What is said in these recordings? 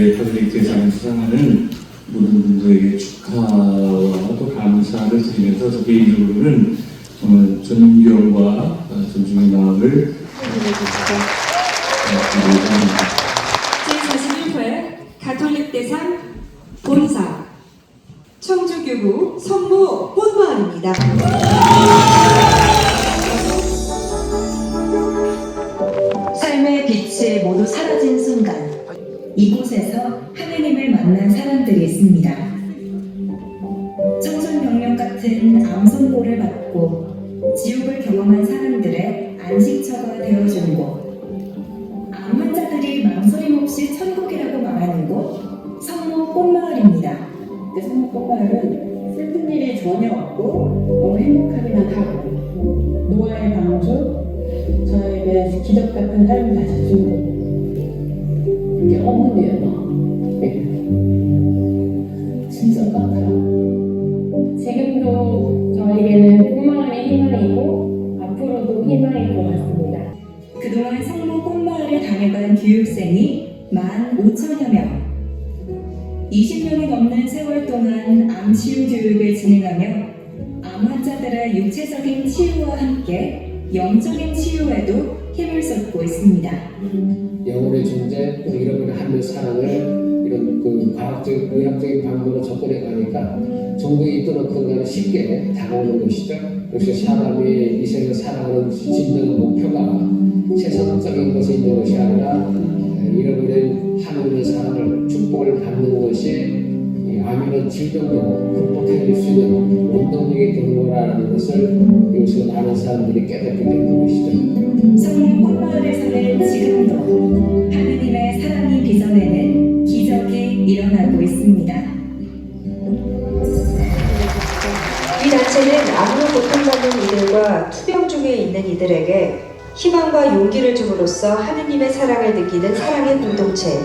제41회 카톨릭 대상을 수상하는 모든 분들에게 축하와 또 감사를 드리면서 저 개인적으로는 정말 존경과 어, 존중의 마음을 드리고자 합니다. 제41회 가톨릭 대상 본사 청주교구 성모 본마을입니다. 같은 암선고를 받고 지옥을 경험한 사람들의 안식처가 되어준 곳 암 환자들이 망설임 없이 천국이라고 말하는 곳 성모 꽃마을입니다. 그 성모 꽃마을은 슬픈 일이 전혀 없고 행복하기만 하고 노아의 방주 저에게 기적 같은 삶을 다시 주고 이게 어머니예요 그동안 성모 꽃마을에 다녀간 교육생이 15,000여 명. 20년이 넘는 세월 동안 암 치유 교육을 진행하며 암 환자들의 육체적인 치유와 함께 영적인 치유에도 힘을 쏟고 있습니다. 영혼의 존재 또 잃어버린 하나님의 사랑을 이런 그 과학적 의학적인 방법으로 접근해 가니까 종교에 있던 어떤 간에 쉽게 다가오는 것이죠. 역시 사람이 이 세상을 살아가는 진정한 목표가 적인 것에 있는 것이 아니라 잃어버린 하나님의 사랑을 축복을 받는 것이 이 암이라는 질병도 극복해낼 수 있는 운동력이 되는 거라는 것을 여기서 많은 사람들이 깨닫게 되는 것이죠. 성모 꽃마을에서는 용기를 줌으로써 하느님의 사랑을 느끼는 사랑의 공동체,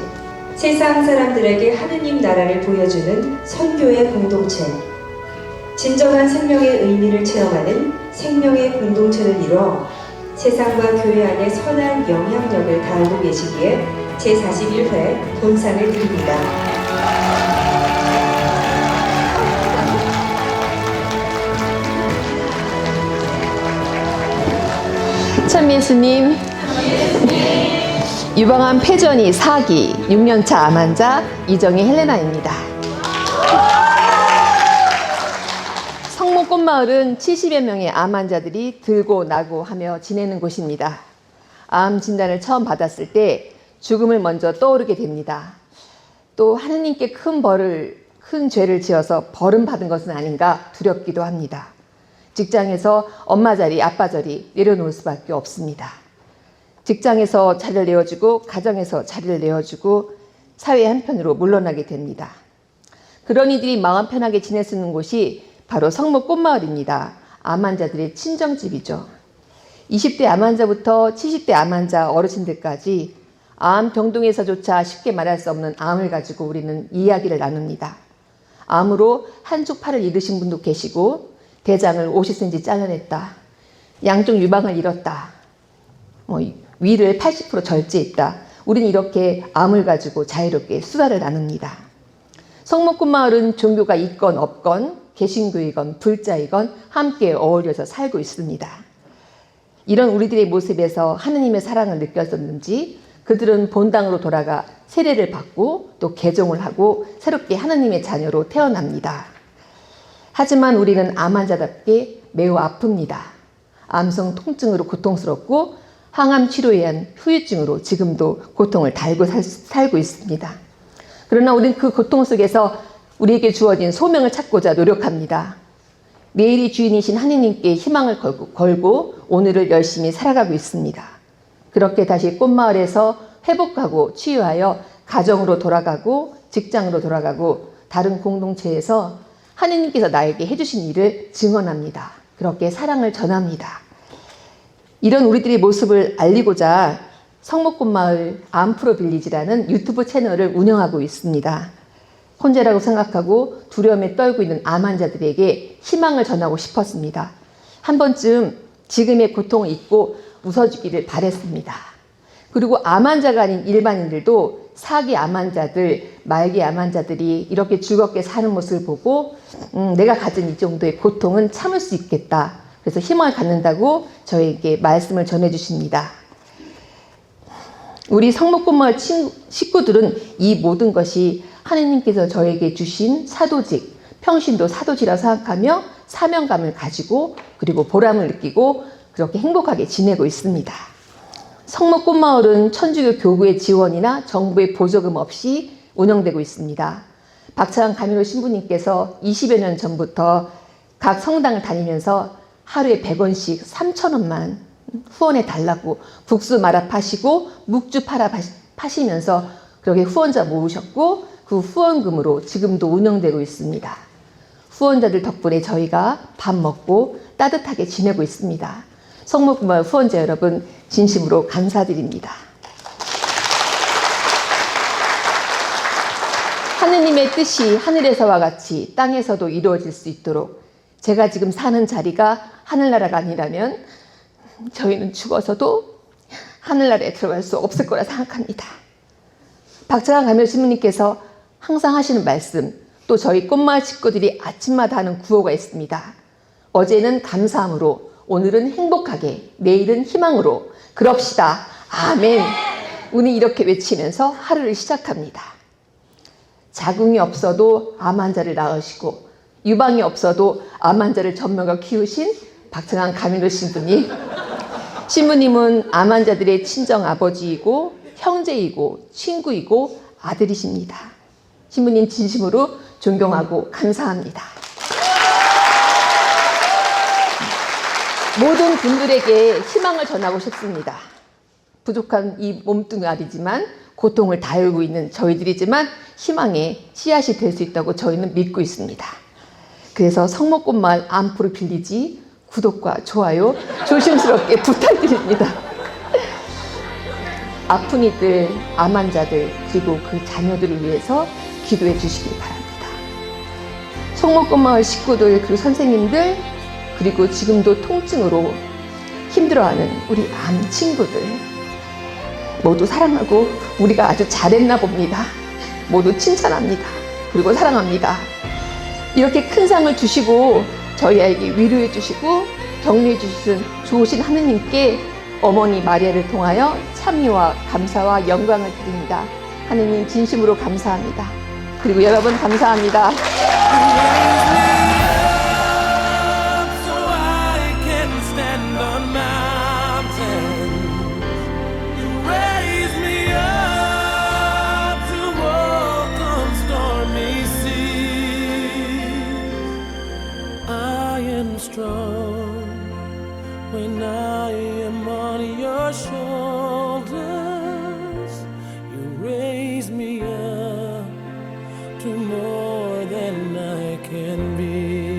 세상 사람들에게 하느님 나라를 보여주는 선교의 공동체, 진정한 생명의 의미를 체험하는 생명의 공동체를 이뤄 세상과 교회 안에 선한 영향력을 다하고 계시기에 제41회 본상을 드립니다. 천민수님 유방암 폐전이 4기 6년차 암 환자 이정희 헬레나입니다. 성모 꽃마을은 70여 명의 암 환자들이 들고 나고 하며 지내는 곳입니다. 암 진단을 처음 받았을 때 죽음을 먼저 떠오르게 됩니다. 또 하느님께 큰 벌을 큰 죄를 지어서 벌은 받은 것은 아닌가 두렵기도 합니다. 직장에서 엄마 자리, 아빠 자리 내려놓을 수밖에 없습니다. 직장에서 자리를 내어주고 가정에서 자리를 내어주고 사회 한편으로 물러나게 됩니다. 그런 이들이 마음 편하게 지낼 수 있는 곳이 바로 성모 꽃마을입니다. 암 환자들의 친정집이죠. 20대 암 환자부터 70대 암 환자 어르신들까지 암 병동에서조차 쉽게 말할 수 없는 암을 가지고 우리는 이야기를 나눕니다. 암으로 한쪽 팔을 잃으신 분도 계시고 대장을 50cm 잘라냈다. 양쪽 유방을 잃었다. 뭐 위를 80% 절제했다. 우리는 이렇게 암을 가지고 자유롭게 수다를 나눕니다. 성목군 마을은 종교가 있건 없건 개신교이건 불자이건 함께 어울려서 살고 있습니다. 이런 우리들의 모습에서 하느님의 사랑을 느꼈었는지 그들은 본당으로 돌아가 세례를 받고 또 개종을 하고 새롭게 하느님의 자녀로 태어납니다. 하지만 우리는 암 환자답게 매우 아픕니다. 암성 통증으로 고통스럽고 항암 치료에 의한 후유증으로 지금도 고통을 달고 살, 살고 있습니다. 그러나 우리는 그 고통 속에서 우리에게 주어진 소명을 찾고자 노력합니다. 내일이 주인이신 하느님께 희망을 걸고, 걸고 오늘을 열심히 살아가고 있습니다. 그렇게 다시 꽃마을에서 회복하고 치유하여 가정으로 돌아가고 직장으로 돌아가고 다른 공동체에서 하느님께서 나에게 해주신 일을 증언합니다. 그렇게 사랑을 전합니다. 이런 우리들의 모습을 알리고자 성목꽃마을 암프로 빌리지라는 유튜브 채널을 운영하고 있습니다. 혼자라고 생각하고 두려움에 떨고 있는 암 환자들에게 희망을 전하고 싶었습니다. 한 번쯤 지금의 고통을 잊고 웃어주기를 바랬습니다. 그리고 암 환자가 아닌 일반인들도 사기 암 환자들, 말기 암 환자들이 이렇게 즐겁게 사는 모습을 보고 음, 내가 가진 이 정도의 고통은 참을 수 있겠다. 그래서 희망을 갖는다고 저에게 말씀을 전해 주십니다. 우리 성목고마을 친- 식구들은 이 모든 것이 하느님께서 저에게 주신 사도직, 평신도 사도지라 생각하며 사명감을 가지고 그리고 보람을 느끼고 그렇게 행복하게 지내고 있습니다. 성목꽃마을은 천주교 교구의 지원이나 정부의 보조금 없이 운영되고 있습니다. 박찬환 가미로 신부님께서 20여 년 전부터 각 성당을 다니면서 하루에 100원씩 3천원만 후원해 달라고 국수 말아 파시고 묵주 팔아 파시- 파시면서 그렇게 후원자 모으셨고 그 후원금으로 지금도 운영되고 있습니다. 후원자들 덕분에 저희가 밥 먹고 따뜻하게 지내고 있습니다. 성목구마을 후원자 여러분 진심으로 감사드립니다. 하느님의 뜻이 하늘에서와 같이 땅에서도 이루어질 수 있도록 제가 지금 사는 자리가 하늘나라가 아니라면 저희는 죽어서도 하늘나라에 들어갈 수 없을 거라 생각합니다. 박찬환 가면 신부님께서 항상 하시는 말씀, 또 저희 꽃마을 식구들이 아침마다 하는 구호가 있습니다. 어제는 감사함으로, 오늘은 행복하게, 내일은 희망으로, 그럽시다. 아멘. 운이 이렇게 외치면서 하루를 시작합니다. 자궁이 없어도 암 환자를 낳으시고, 유방이 없어도 암 환자를 전면과 키우신 박찬환 가민도 신부님. 신부님은 암 환자들의 친정 아버지이고 형제이고 친구이고 아들이십니다. 신부님 진심으로 존경하고 감사합니다. 모든 분들에게 희망을 전하고 싶습니다. 부족한 이 몸뚱아리지만 고통을 다루고 있는 저희들이지만 희망의 씨앗이 될 수 있다고 저희는 믿고 있습니다. 그래서 성목꽃마을 안포를 빌리지 구독과 좋아요 조심스럽게 부탁드립니다. 아픈 이들, 암 환자들, 그리고 그 자녀들을 위해서 기도해 주시기 바랍니다. 성목꽃마을 식구들, 그리고 선생님들, 그리고 지금도 통증으로 힘들어하는 우리 암 친구들 모두 사랑하고 우리가 아주 잘했나 봅니다. 모두 칭찬합니다. 그리고 사랑합니다. 이렇게 큰 상을 주시고 저희에게 위로해 주시고 격려해 주신 좋으신 하느님께 어머니 마리아를 통하여 참여와 감사와 영광을 드립니다. 하느님 진심으로 감사합니다. 그리고 여러분 감사합니다. more than I can be.